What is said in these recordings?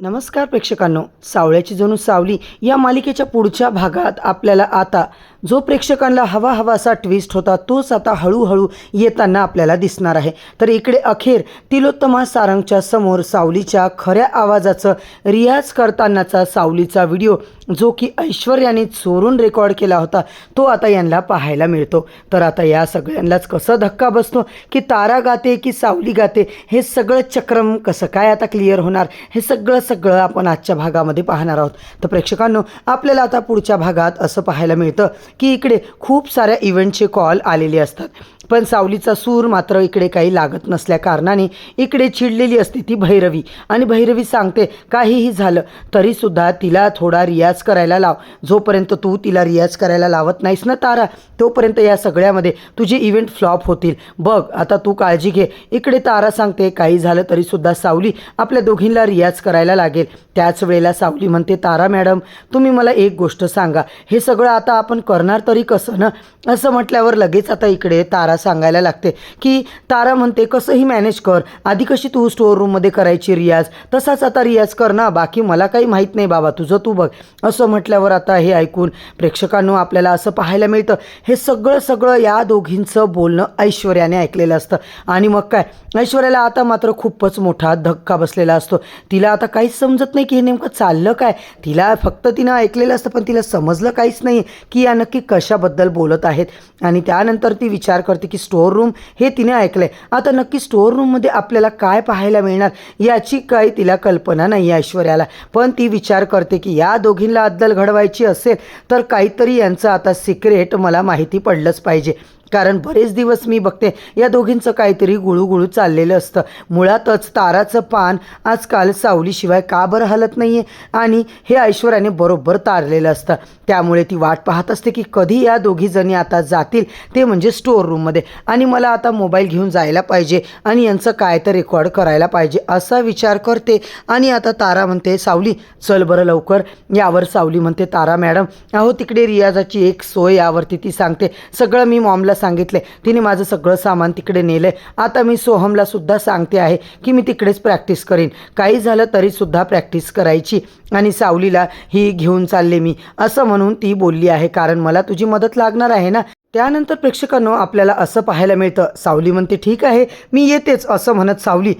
नमस्कार प्रेक्षकांनो. सावळ्याची जणू सावली या मालिकेच्या पुढच्या भागात आपल्याला आता जो प्रेक्षकांना हवा हवा असा ट्विस्ट होता तोच आता हळूहळू येताना आपल्याला दिसणार आहे. तर इकडे अखेर तिलोत्तमा सारंगच्या समोर सावलीच्या खऱ्या आवाजाचं रियाज करतानाचा सावलीचा व्हिडिओ जो की ऐश्वर्याने चोरून रेकॉर्ड केला होता तो आता यांना पाहायला मिळतो. तर आता या सगळ्यांनाच कसं धक्का बसतो? की तारा गाते की सावली गाते? हे सगळं चक्रम कसं काय आता क्लिअर होणार? हे सगळं सगळं आपण आजच्या भागामध्ये पाहणार आहोत. तर प्रेक्षकांनो आपल्याला आता पुढच्या भागात असं पाहायला मिळतं की इकडे खूप साऱ्या इव्हेंटचे कॉल आलेले असतात. पण सावलीचा सूर मात्र इकडे काही लागत नसल्या कारणाने इकडे चिडलेली असते ती भैरवी. आणि भैरवी सांगते काहीही झालं तरीसुद्धा तिला थोडा रियाज करायला लाव. जोपर्यंत तू तिला रियाज करायला लावत नाहीस ना तारा तोपर्यंत या सगळ्यामध्ये तुझे इव्हेंट फ्लॉप होतील. बघ आता तू काळजी घे. इकडे तारा सांगते काही झालं तरीसुद्धा सावली आपल्या दोघींना रियाज करायला लागेल. त्याच वेळेला सावली म्हणते तारा मॅडम तुम्ही मला एक गोष्ट सांगा. हे सगळं आता आपण करणार तरी कसं ना? असं म्हटल्यावर लगेच आता इकडे तारा सांगायला लागते की तारा म्हणते कसंही मॅनेज कर. आधी कशी तू स्टोअर रूममध्ये करायची रियाज? तसाच आता रियाज कर ना. बाकी मला काही माहीत नाही बाबा. तुझं तू बघ. असं म्हटल्यावर आता हे ऐकून प्रेक्षकांनो आपल्याला असं पाहायला मिळतं. हे सगळं सगळं या दोघींचं बोलणं ऐश्वर्याने ऐकलेलं असतं. आणि मग काय? ऐश्वर्याला आता मात्र खूपच मोठा धक्का बसलेला असतो. तिला आता काहीच समजत नाही की हे नेमकं चाललं काय? तिला फक्त तिनं ऐकलेलं असतं पण तिला समजलं काहीच नाही की या नक्की कशाबद्दल बोलत आहेत. आणि त्यानंतर ती विचार करते की स्टोअर रूम हे तिने ऐकलं आहे आता नक्की स्टोअर रूममध्ये आपल्याला काय पाहायला मिळणार याची काही तिला कल्पना नाही आहे ऐश्वर्याला. पण ती विचार करते की या दोघींना अद्दल घडवायची असेल तर काहीतरी यांचं आता सिक्रेट मला माहिती पडलंच पाहिजे. कारण बरेच दिवस मी बघते या दोघींचं काहीतरी गुळूगुळू चाललेलं असतं. मुळातच ताराचं पान आजकाल सावलीशिवाय का बरं हलत नाही आहे आणि हे ऐश्वर्याने बरोबर तारलेलं असतं. त्यामुळे ती वाट पाहत असते की कधी या दोघी जणी आता जातील ते म्हणजे स्टोअर रूममध्ये. आणि मला आता मोबाईल घेऊन जायला पाहिजे आणि यांचं काय तर रेकॉर्ड करायला पाहिजे असा विचार करते. आणि आता तारा म्हणते सावली चल बरं लवकर. यावर सावली म्हणते तारा मॅडम अहो तिकडे रियाजाची एक सोय यावरती ती सांगते. सगळं मी मॉमला सांगितले. तिने माझं सगळं सामान तिकडे नेलं आता मी सोहमला सुद्धा सांगते आहे की मी तिकडेच प्रॅक्टिस करीन. काही झालं तरीसुद्धा प्रॅक्टिस करायची. आणि सावलीला ही घेऊन चालले मी. असं म्हणून ती बोलली आहे कारण मला तुझी मदत लागणार आहे ना? त्यानंतर प्रेक्षकांनो आपल्याला असं पाहायला मिळतं. सावली म्हणते ठीक आहे मी येतेच असं म्हणत सावली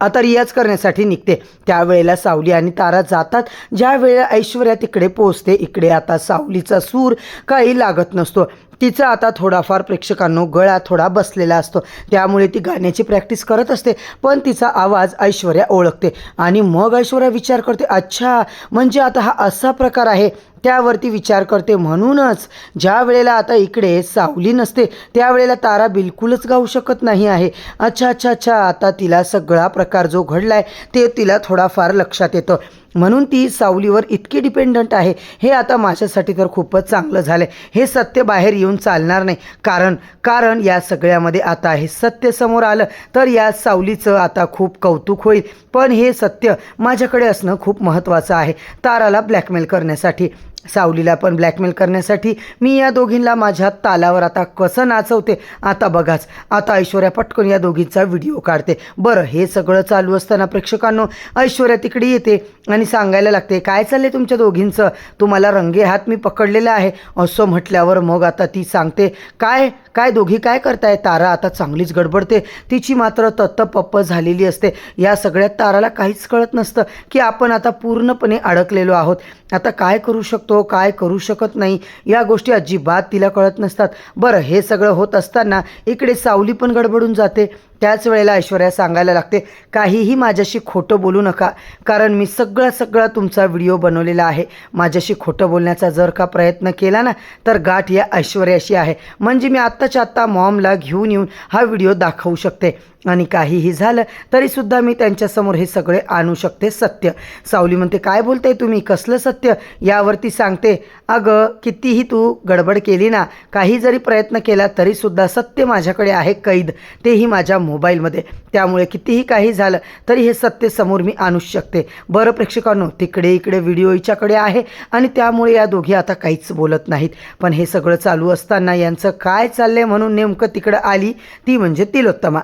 आता रियाज करण्यासाठी निघते. त्यावेळेला सावली आणि तारा जातात. ज्या वेळेला ऐश्वर्या तिकडे पोहोचते इकडे आता सावलीचा सूर काही लागत नसतो. तिचा आता थोडाफार प्रेक्षकांनो गळा थोडा बसलेला असतो. त्यामुळे ती गाण्याची प्रॅक्टिस करत असते पण तिचा आवाज ऐश्वर्या ओळखते. आणि मग ऐश्वर्या विचार करते अच्छा म्हणजे आता हा असा प्रकार आहे. त्यावरती विचार करते म्हणूनच ज्या वेळेला आता इकडे सावली नसते त्यावेळेला तारा बिलकुलच गाऊ शकत नाही आहे. अच्छा अच्छा अच्छा आता तिला सगळा प्रकार जो घडला आहे ते तिला थोडाफार लक्षात येतं. म्हणून ती सावलीवर इतकी डिपेंडंट आहे. हे आता माझ्यासाठी तर खूपच चांगलं झालं आहे हे सत्य बाहेर येऊन चालणार नाही. कारण कारण या सगळ्यामध्ये आता हे सत्य समोर आलं तर या सावलीचं आता खूप कौतुक होईल. पण हे सत्य माझ्याकडे असणं खूप महत्त्वाचं आहे. ताराला ब्लॅकमेल करण्यासाठी. सावलीला पण ब्लॅकमेल करण्यासाठी मी या दोघींना माझ्या तालावर आता कसं नाचवते आता बघाच. आता ऐश्वर्या पटकन या दोघींचा व्हिडिओ काढते. बरं हे सगळं चालू असताना प्रेक्षकांनो ऐश्वर्या तिकडे येते आणि सांगायला लागते काय चाललंय तुमच्या दोघींचं? तुम्हाला रंगे हात मी पकडलेला आहे. असं म्हटल्यावर मग आता ती सांगते काय काय दोघी काय करताय? तारा आता चांगलीच गडबडते. तिची मात्र तत्तपप्प झालेली असते. या सगळ्यात ताराला काहीच कळत नसतं की आपण आता पूर्णपणे अडकलेलो आहोत. आता काय करू शकतो काय करू शकत नाही या गोष्टी अजिबात तिला कळत नसतात. बरं हे सगळं होत असताना इकडे सावली पण गडबडून जाते. त्याच वेळेला ऐश्वर्या सांगायला लागते काहीही माझ्याशी खोटं बोलू नका कारण मी सगळा सगळा तुमचा व्हिडिओ बनवलेला आहे. माझ्याशी खोटं बोलण्याचा जर का प्रयत्न केला ना तर गाठ या ऐश्वर्याशी आहे. म्हणजे मी आत्ताच्या आत्ता मॉमला घेऊन येऊन हा व्हिडिओ दाखवू शकते. आणि काहीही झालं तरीसुद्धा मी त्यांच्यासमोर हे सगळे आणू शकते सत्य. सावली म्हणते काय बोलताय तुम्ही? कसलं सत्य? यावरती सांगते अगं कितीही तू गडबड केली ना काही जरी प्रयत्न केला तरीसुद्धा सत्य माझ्याकडे आहे कैद. तेही माझ्या मोबाईलमध्ये. त्यामुळे कितीही काही झालं तरी हे सत्य समोर मी आणूच शकते. बरं प्रेक्षकांनो तिकडे इकडे व्हिडिओ हिच्याकडे आहे आणि त्यामुळे या दोघी आता काहीच बोलत नाहीत. पण हे सगळं चालू असताना यांचं काय चाललंय म्हणून नेमकं तिकडं आली ती म्हणजे तिलोत्तमा.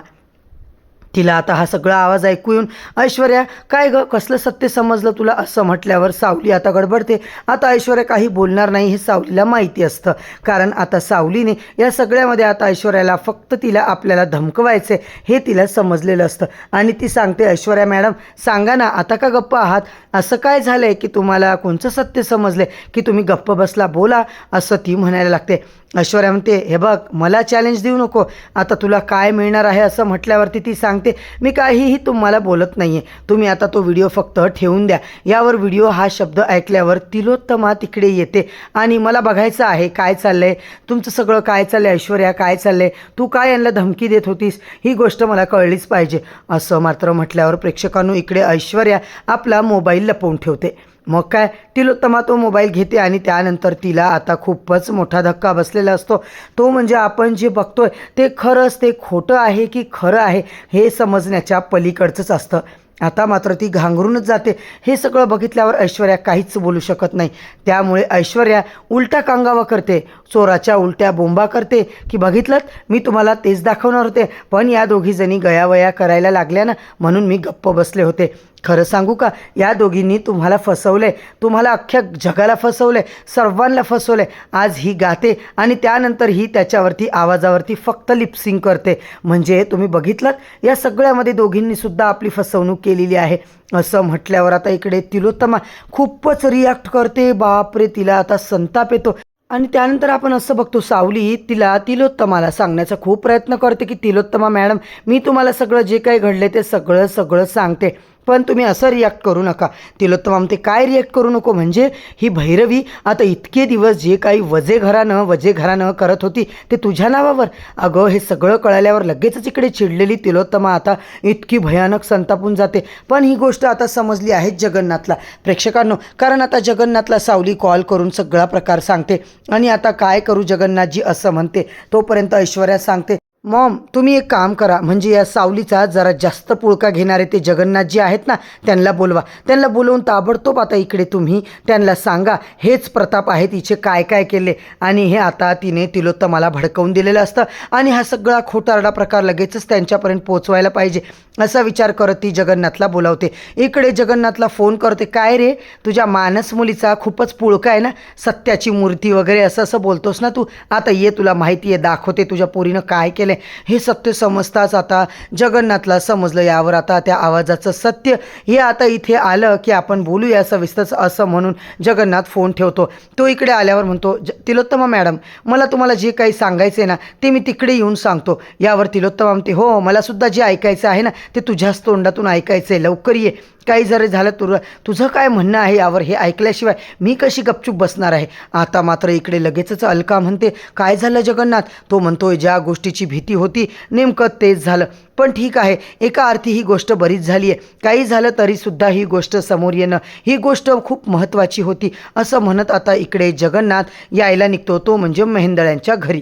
तिला आता हा सगळा आवाज ऐकू येऊन ऐश्वर्या काय ग? कसलं सत्य समजलं तुला? असं म्हटल्यावर सावली आता गडबडते. आता ऐश्वर्या काही बोलणार नाही हे सावलीला माहिती असतं. कारण आता सावलीने या सगळ्यामध्ये आता ऐश्वर्याला फक्त तिला आपल्याला धमकवायचे हे तिला समजलेलं असतं. आणि ती सांगते ऐश्वर्या मॅडम सांगा ना आता का गप्प आहात? असं काय झालं आहे की तुम्हाला कोणचं सत्य समजले की तुम्ही गप्प बसला बोला असं ती म्हणायला लागते. ऐश्वर्या म्हणते हे बघ मला चॅलेंज देऊ नको. आता तुला काय मिळणार आहे? असं म्हटल्यावरती ती सांगते मी काहीही तुम्हाला बोलत नाही आहे तुम्ही आता तो व्हिडिओ फक्त ठेवून द्या. यावर व्हिडिओ हा शब्द ऐकल्यावर तिलोत्तमा तिकडे येते. आणि मला बघायचं आहे काय चाललं आहे तुमचं सगळं काय चाललं आहे ऐश्वर्या? काय चाललं आहे तू काय यांना धमकी देत होतीस? ही गोष्ट मला कळलीच पाहिजे. असं मात्र म्हटल्यावर प्रेक्षकांनो इकडे ऐश्वर्या आपला मोबाईल लपवून ठेवते. मग काय? तिलोत्तमा तो मोबाईल घेते आणि त्यानंतर तिला आता खूपच मोठा धक्का बसलेला असतो. तो म्हणजे आपण जे बघतोय ते खरंच ते खोटं आहे की खरं आहे हे समजण्याच्या पलीकडचंच असतं. आता मात्र ती घांगरूनच जाते. हे सगळं बघितल्यावर ऐश्वर्या काहीच बोलू शकत नाही. त्यामुळे ऐश्वर्या उलटा कांगावा करते चोराच्या उलट्या बोंबा करते की बघितलं? मी तुम्हाला तेच दाखवणार होते पण या दोघीजणी गयावया करायला लागल्या ना म्हणून मी गप्प बसले होते. खरं सांगू का? या दोघींनी तुम्हाला फसवले. तुम्हाला अख्ख्या जगाला फसवले सर्वांना फसवले. आज ही गाते आणि त्यानंतर ही त्याच्यावरती आवाजावरती फक्त लिपसिंग करते. म्हणजे तुम्ही बघितलं या सगळ्यामध्ये दोघींनी सुद्धा आपली फसवणूक केलेली आहे. असं म्हटल्यावर आता इकडे तिलोत्तमा खूपच रिॲक्ट करते. बापरे तिला आता संताप येतो. आणि त्यानंतर आपण असं बघतो सावली तिला तिलोत्तमाला सांगण्याचा खूप प्रयत्न करते की तिलोत्तमा मॅडम मी तुम्हाला सगळं जे काही घडले ते सगळं सगळं सांगते. पण तुम्ही असं रिॲक्ट करू नका. तिलोत्तमाम ते काय रिॲक्ट करू नको? म्हणजे ही भैरवी आता इतके दिवस जे काही वजे घरानं वजे घरानं करत होती ते तुझ्या नावावर. अगं हे सगळं कळाल्यावर लगेचच इकडे चिडलेली तिलोत्तमा आता इतकी भयानक संतापून जाते. पण ही गोष्ट आता समजली आहे जगन्नाथला. प्रेक्षकांनो कारण आता जगन्नाथला सावली कॉल करून सगळा प्रकार सांगते. आणि आता काय करू जगन्नाथजी असं म्हणते? तोपर्यंत ऐश्वर्या सांगते मॉम तुम्ही एक काम करा. म्हणजे या सावलीचा जरा जास्त पुळका घेणारे ते जगन्नाथजी आहेत ना त्यांना बोलवा. त्यांना बोलवून ताबडतोब आता इकडे तुम्ही त्यांना सांगा हेच प्रताप आहेत तिचे काय काय केले. आणि हे आता तिने तिलोत्तमाला भडकवून दिलेलं असतं. आणि हा सगळा खोटारडा प्रकार लगेचच त्यांच्यापर्यंत पोचवायला पाहिजे. असा विचार करत ती जगन्नाथला बोलावते. इकडे जगन्नाथला फोन करते काय रे? तुझ्या मानस मुलीचा खूपच पुळका आहे ना? सत्याची मूर्ती वगैरे असं असं बोलतोस ना तू? आता ये तुला माहिती आहे दाखवते तुझ्या पोरीनं काय केलं हे सत्य समजताच आता जगन्नाथला समजलं यावर आता त्या आवाजाचं सत्य हे आता इथे आलं की आपण बोलूया सविस्तर असं म्हणून जगन्नाथ फोन ठेवतो. तो इकडे आल्यावर म्हणतो ज तिलोत्तमा मॅडम मला तुम्हाला जे काही सांगायचं आहे ना ते मी तिकडे येऊन सांगतो. यावर तिलोत्तमा म्हणते हो, हो मला सुद्धा जे ऐकायचं आहे ना ते तुझ्याच तोंडातून ऐकायचं आहे लवकर ये. काही जरी झालं तुर तुझं काय म्हणणं आहे यावर हे ऐकल्याशिवाय मी कशी गपचूप बसणार आहे? आता मात्र इकडे लगेचच अलका म्हणते काय झालं जगन्नाथ? तो म्हणतोय ज्या गोष्टीची भीती होती नेमकं तेच झालं. पण ठीक आहे एका अर्थी ही गोष्ट बरीच झाली आहे. काही झालं तरीसुद्धा ही गोष्ट समोर येणं ही गोष्ट खूप महत्त्वाची होती असं म्हणत आता इकडे जगन्नाथ यायला निघतो तो म्हणजे मेहेंदळ्यांच्या घरी.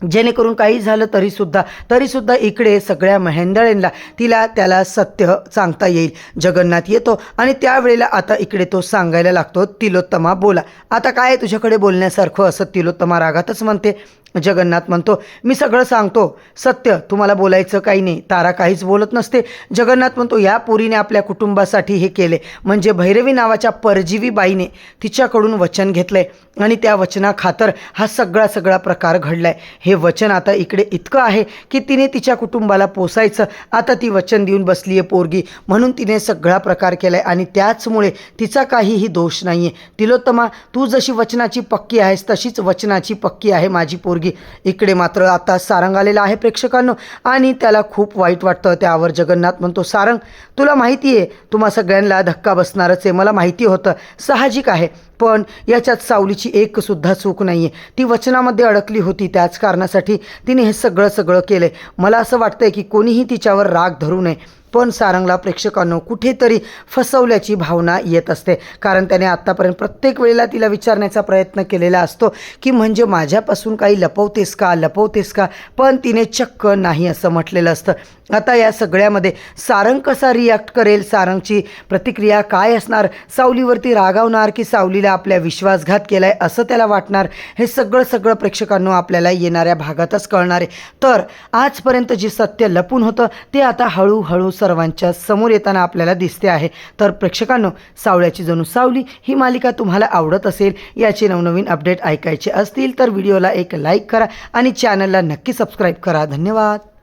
जेणेकरून काही झालं तरीसुद्धा तरीसुद्धा इकडे सगळ्या महेंदळेंना तिला त्याला सत्य सांगता येईल. जगन्नाथ येतो आणि त्यावेळेला आता इकडे तो सांगायला लागतो तिलोत्तमा बोला. आता काय तुझ्याकडे बोलण्यासारखं असं तिलोत्तमा रागातच म्हणते. जगन्नाथ म्हणतो मी सगळं सांगतो. सत्य तुम्हाला बोलायचं काही नाही. तारा काहीच बोलत नसते. जगन्नाथ म्हणतो या पोरीने आपल्या कुटुंबासाठी हे केले. म्हणजे भैरवी नावाच्या परजीवी बाईने तिच्याकडून वचन घेतलं आहे आणि त्या वचनाखातर हा सगळा सगळा प्रकार घडलाय. हे वचन आता इकडे इतकं आहे की तिने तिच्या कुटुंबाला पोसायचं. आता ती वचन देऊन बसली आहे पोरगी. म्हणून तिने सगळा प्रकार केला आहे आणि त्याचमुळे तिचा काहीही दोष नाही आहे तिलोत्तमा तू जशी वचनाची पक्की आहेस तशीच वचनाची पक्की आहे माझी पोरगी. इकडे मात्र आता सारंग आलेला आहे प्रेक्षकांनो. आणि त्याला खूप वाईट वाटतं. त्यावर जगन्नाथ म्हणतो सारंग तुला माहिती आहे तुम्हा सगळ्यांना धक्का बसणारच आहे. मला माहिती होतं साहजिक आहे. पण याच्यात सावलीची एकसुद्धा चूक नाही आहे ती वचनामध्ये अडकली होती. त्याच कारणासाठी तिने हे सगळं सगळं केलं आहे मला असं वाटतंय की कोणीही तिच्यावर राग धरू नये. पण सारंगला प्रेक्षकांनो कुठेतरी फसवल्याची भावना येत असते. कारण त्याने आत्तापर्यंत प्रत्येक वेळेला तिला विचारण्याचा प्रयत्न केलेला असतो की म्हणजे माझ्यापासून काही लपवतेस का लपवतेस का? पण तिने चक्क नाही असं म्हटलेलं असतं. आता या सगळ्यामध्ये सारंग कसा रिॲक्ट करेल? सारंगची प्रतिक्रिया काय असणार? सावलीवरती रागावणार की सावलीला आपल्या विश्वासघात केला आहे असं त्याला वाटणार? हे सगळं सगळं प्रेक्षकांनो आपल्याला येणाऱ्या भागातच कळणार आहे. तर आजपर्यंत जे सत्य लपून होतं ते आता हळूहळू सर्वांच्या समोर येताना आपल्याला दिसते आहे. तर प्रेक्षकांनो सावळ्याची जणू सावली ही मालिका तुम्हाला आवडत असेल याचे नवनवीन अपडेट ऐकायचे असतील तर व्हिडिओला एक लाईक करा आणि चॅनलला नक्की सबस्क्राईब करा. धन्यवाद.